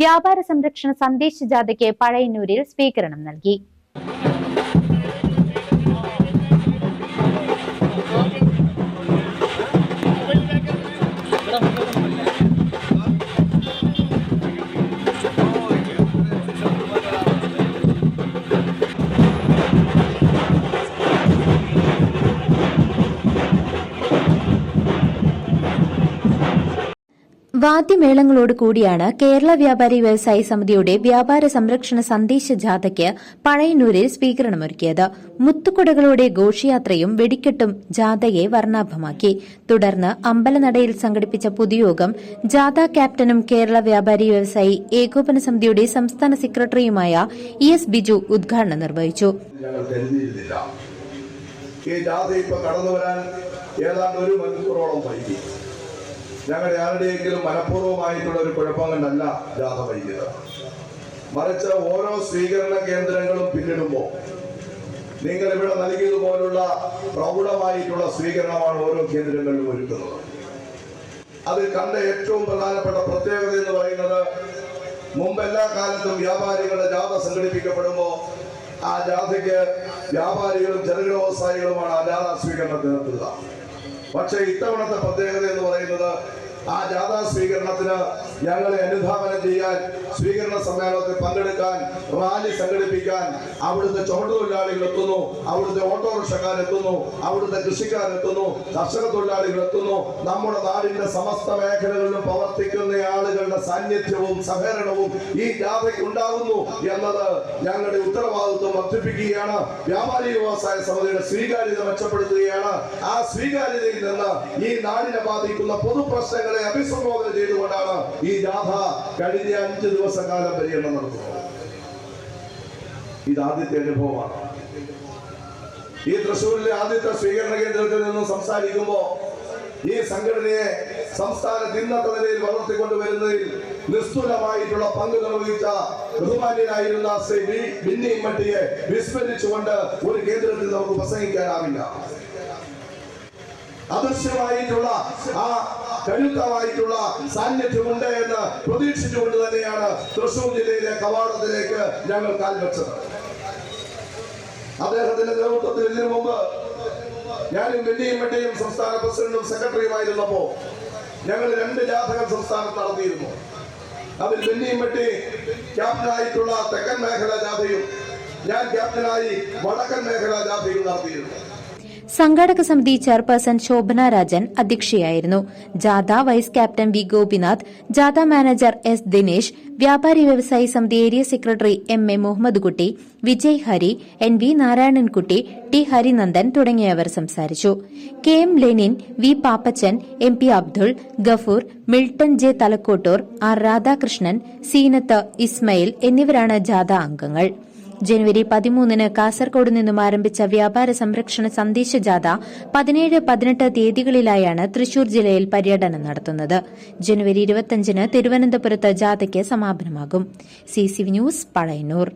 വ്യാപാര സംരക്ഷണ സന്ദേശ ജാഥയ്ക്ക് പഴയന്നൂരിൽ സ്വീകരണം നൽകി. വാദ്യമേളങ്ങളോട് കൂടിയാണ് കേരള വ്യാപാരി വ്യവസായി സമിതിയുടെ വ്യാപാര സംരക്ഷണ സന്ദേശ ജാഥയ്ക്ക് പഴയന്നൂരിൽ സ്വീകരണമൊരുക്കിയത്. മുത്തുകുടകളുടെ ഘോഷയാത്രയും വെടിക്കെട്ടും ജാഥയെ വർണാഭമാക്കി. തുടർന്ന് അമ്പലനടയിൽ സംഘടിപ്പിച്ച പൊതുയോഗം ജാഥ ക്യാപ്റ്റനും കേരള വ്യാപാരി വ്യവസായി ഏകോപന സമിതിയുടെ സംസ്ഥാന സെക്രട്ടറിയുമായ ഇ എസ് ബിജു ഉദ്ഘാടനം നിർവഹിച്ചു. ഈ ജാഥ ഇപ്പൊ കടന്നു വരാൻ ഏതാണ്ട് ഒരു മണിക്കൂറോളം വൈകി. ഞങ്ങളുടെ ആരുടെയെങ്കിലും മനഃപൂർവമായിട്ടുള്ള ഒരു കുഴപ്പം രാധ വൈകിയത്. മറിച്ച് ഓരോ സ്വീകരണ കേന്ദ്രങ്ങളും പിന്നിടുമ്പോൾ നിങ്ങൾ ഇവിടെ നൽകിയതുപോലുള്ള പ്രൗഢമായിട്ടുള്ള സ്വീകരണമാണ് ഓരോ കേന്ദ്രങ്ങളിലും ഒരുക്കുന്നത്. അത് കണ്ട ഏറ്റവും പ്രധാനപ്പെട്ട പ്രത്യേകത എന്ന് പറയുന്നത് മുമ്പ് എല്ലാ കാലത്തും വ്യാപാരികളുടെ ജാഥ സംഘടിപ്പിക്കപ്പെടുമ്പോൾ ആ ജാഥയ്ക്ക് വ്യാപാരികളും ചെറുകിട വ്യവസായികളുമാണ് ആ ജാഥ സ്വീകരണത്തിന് എത്തുക പക്ഷേ ഇത്തവണത്തെ പ്രത്യേകത ആ ജാഥാ സ്വീകരണത്തിന് ഞങ്ങളെ അനുധാപനം ചെയ്യാൻ സ്വീകരണ സമ്മേളനത്തിൽ പങ്കെടുക്കാൻ റാലി സംഘടിപ്പിക്കാൻ അവിടുത്തെ ചുമട്ടുതൊഴിലാളികൾ എത്തുന്നു അവിടുത്തെ ഓട്ടോറിക്ഷക്കാർ എത്തുന്നു അവിടുത്തെ കൃഷിക്കാർ എത്തുന്നു കർഷക തൊഴിലാളികൾ എത്തുന്നു. നമ്മുടെ നാടിന്റെ സമസ്ത മേഖലകളിലും പ്രവർത്തിക്കുന്ന ആളുകളുടെ സാന്നിധ്യവും സഹകരണവും ഈ ജാഥയ്ക്ക് ഉണ്ടാകുന്നു എന്നത് ഞങ്ങളുടെ ഉത്തരവാദിത്വം വർദ്ധിപ്പിക്കുകയാണ്. വ്യാപാരി വ്യവസായ സമിതിയുടെ സ്വീകാര്യത മെച്ചപ്പെടുത്തുകയാണ്. ആ സ്വീകാര്യതയിൽ നിന്ന് ഈ നാടിനെ ബാധിക്കുന്ന പൊതുപ്രശ്നങ്ങളെ അഭിസംബോധന ചെയ്തുകൊണ്ടാണ് ഈ ജാഥ കഴിഞ്ഞ അഞ്ച് ദിവസക്കാലം പര്യടനം നടത്തുന്നത്. ഇത് ആദ്യത്തെ അനുഭവമാണ്. ഈ തൃശ്ശൂരിലെ ആദ്യത്തെ സ്വീകരണ കേന്ദ്രത്തിൽ നിന്നും സംസാരിക്കുമ്പോൾ ഈ സംഘടനയെ സംസ്ഥാനത്ത് ഇന്നത്തെ നിലയിൽ വളർത്തിക്കൊണ്ടുവരുന്നതിൽ നിസ്തുലമായിട്ടുള്ള പങ്ക് നിർവഹിച്ച ബഹുമാന്യനായിരുന്ന ശ്രീ ബിന്നി മട്ടിയെ വിസ്മരിച്ചുകൊണ്ട് ഒരു കേന്ദ്രത്തിൽ നമുക്ക് പ്രസംഗിക്കാനാവില്ല. അദൃശ്യമായിട്ടുള്ള ആ കരുത്തമായിട്ടുള്ള സാന്നിധ്യമുണ്ട് എന്ന് പ്രതീക്ഷിച്ചുകൊണ്ട് തന്നെയാണ് തൃശൂർ ജില്ലയിലെ കവാടത്തിലേക്ക് ഞങ്ങൾ കാൽ വെച്ചത്. അദ്ദേഹത്തിന്റെ നേതൃത്വത്തിൽ ഇതിനു മുമ്പ് ഞാനും വെള്ളിയും വെട്ടിയും സംസ്ഥാന പ്രസിഡന്റും സെക്രട്ടറിയുമായിരുന്നപ്പോ ഞങ്ങൾ രണ്ട് ജാഥകൾ സംസ്ഥാനത്ത് നടത്തിയിരുന്നു. അതിൽ വെള്ളിയും വെട്ടി ക്യാപ്റ്റനായിട്ടുള്ള തെക്കൻ മേഖല ജാഥയും ഞാൻ ക്യാപ്റ്റനായി വടക്കൻ മേഖല ജാഥയും നടത്തിയിരുന്നു. സംഘാടക സമിതി ചെയർപേഴ്സൺ ശോഭന രാജൻ അധ്യക്ഷയായിരുന്നു. ജാഥ വൈസ് ക്യാപ്റ്റൻ വി ഗോപിനാഥ് ജാഥ മാനേജർ എസ് ദിനേശ് വ്യാപാരി വ്യവസായി സമിതി area secretary M A Muhammad Kutty Vijay Hari N V Narayanankutty T Harinandan തുടങ്ങിയവർ സംസാരിച്ചു. K M Lenin V Pappachan M P Abdul Gafoor Milton J Thalakkottur R Radhakrishnan Seenath Ismail എന്നിവരാണ് ജാഥ അംഗങ്ങൾ. ജനുവരി പതിമൂന്നിന് കാസർകോട് നിന്നും ആരംഭിച്ച വ്യാപാര സംരക്ഷണ സന്ദേശ ജാഥ പതിനേഴ് പതിനെട്ട് തീയതികളിലായാണ് തൃശൂർ ജില്ലയിൽ പര്യടനം നടത്തുന്നത്. ജനുവരി ഇരുപത്തിയഞ്ചിന് തിരുവനന്തപുരത്ത് ജാഥയ്ക്ക് സമാപനമാകും. C news Pazhayannur